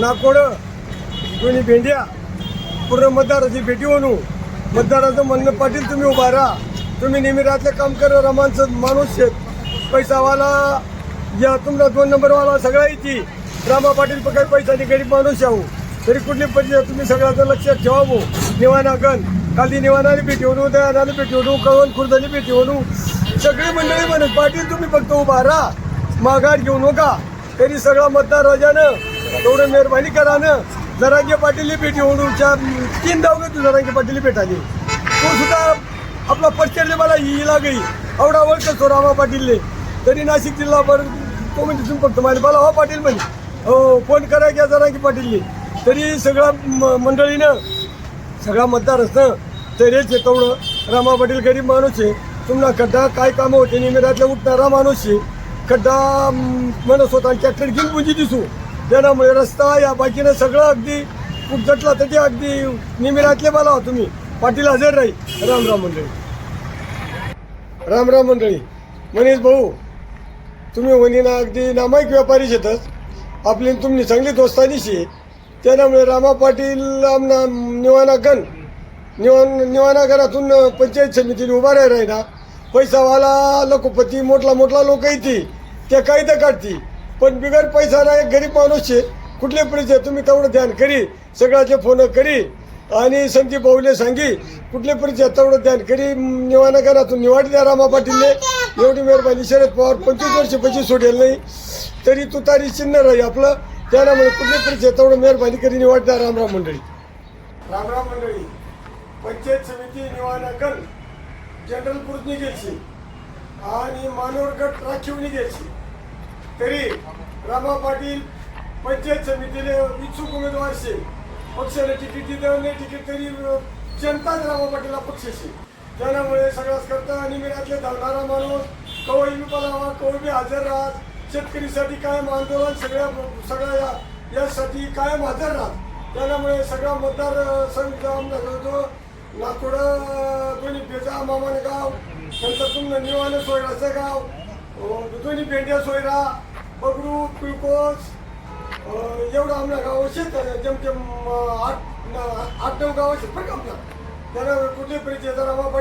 नाकोड कोणी भेंड्या पूर्ण मतदाराची भेटी म्हणू मतदाराचं म्हणणं पाटील तुम्ही उभा राहा. तुम्ही नेहमी रातलं काम कर रमांचं माणूस शेत पैसावाला या तुमचा दोन नंबरवाला सगळा येते रामा पाटील पण पैसा पैशाने गरीब माणूस यावू हो. तरी कुठली परिस्थिती तुम्ही सगळ्याचं लक्षात ठेवावं हो. निवाना गण खाली निवानाने भेटी म्हणू दयानाने भेटी होणू कळवण खुर्दाने भेटी होणू. सगळी मंडळी म्हणत पाटील तुम्ही फक्त उभा राहा. माघार घेऊ नका. तरी सगळा मतदार राजानं तेवढं मेहरबानी करानं जरांगे पाटील भेटी होऊन तीन धाव तू जरांगे पाटील भेटाली तो सुद्धा आपला पश्चिम मला ही गई आवडा ओळखतो रामा पाटीलले. तरी नाशिक जिल्हा पर तो म्हणजे तुम्ही फक्त माहिती मला हो पाटील म्हणे. हो फोन करा घ्या जरांगे पाटीलने तरी सगळा म- मंडळीनं सगळा मतदार असतं तरीच तेवढं. रामा पाटील गरीब माणूस आहे. तुम्हाला खड्डा काय कामं होते? निमिरातल्या उठणारा माणूस आहे. खड्डा म्हणत होता ट्रॅक्टर घेऊन पुंजी दिसू. त्यामुळे रस्ता या बाकीनं सगळं अगदी कुठजटला तर ते अगदी निमिरातले मला तुम्ही. पाटील हजर राही राम राम मंडळी. राम राम मंडळी. मनीष भाऊ तुम्ही वनीना अगदी नामायक व्यापारी शेतच आपली तुम्ही चांगली दोस्तानीशी. त्यामुळे रामा पाटील आमना निवाना गण. निवान निवाना घरातून पंचायत समितीने उभा राही राहिना पैसावाला लखोपती मोठला मोठला लोक येते ते काही तर काढती. पण बिगर पैसा नाही गरीब माणूस आहे. कुठले परिचय तुम्ही तेवढं ध्यान करी. सगळ्याचे फोन करी. आणि संदीप भाऊले सांगी कुठले परिचय तेवढं ध्यान करी. निवाना करा. तू निवाडी द्या रामा पाटीलने एवढी मेहरबानी. शरद पवार पंचवीस वर्ष पैसे सोडेल नाही. तरी तू तारी चिन्ह राही आपलं. त्यामुळे कुठले परिचय तेवढं मेहरबानी करी. निवाड द्या रामराम मंडळी. रामराम मंडळी. पंचायत समिती निवानाकन जनरल पुरुष घ्यायची आणि मानवर गट राखीव घ्यायची तरी रामा पाटील पंचायत समितीने इच्छुक उमेदवार शे. पक्षाने तिकीट दिलं नाही तिकीट तरी जनताच रामा पाटीलला पक्षाशी. त्यामुळे सगळ्याच करता निमिरातले धावणारा माणूस कवळी बी पलावा कवळी बी हजर राहत. शेतकरीसाठी कायम आंदोलन सगळ्या सगळ्या या यासाठी कायम हजर राहत. त्यामुळे सगळा मतदार संघ आमदार होतो नागपूर दोन्ही बेजा मामान गाव नंतर तुमचं निवाने सोयराचं गाव दोन्ही पेंड्या सोयरा बगरू पिळकोस एवढं आमच्या गाव शेत जमजम आठ आठ नऊ गाव शेत बरं का आमच्या त्याला कुठले परिचय जरा बाबा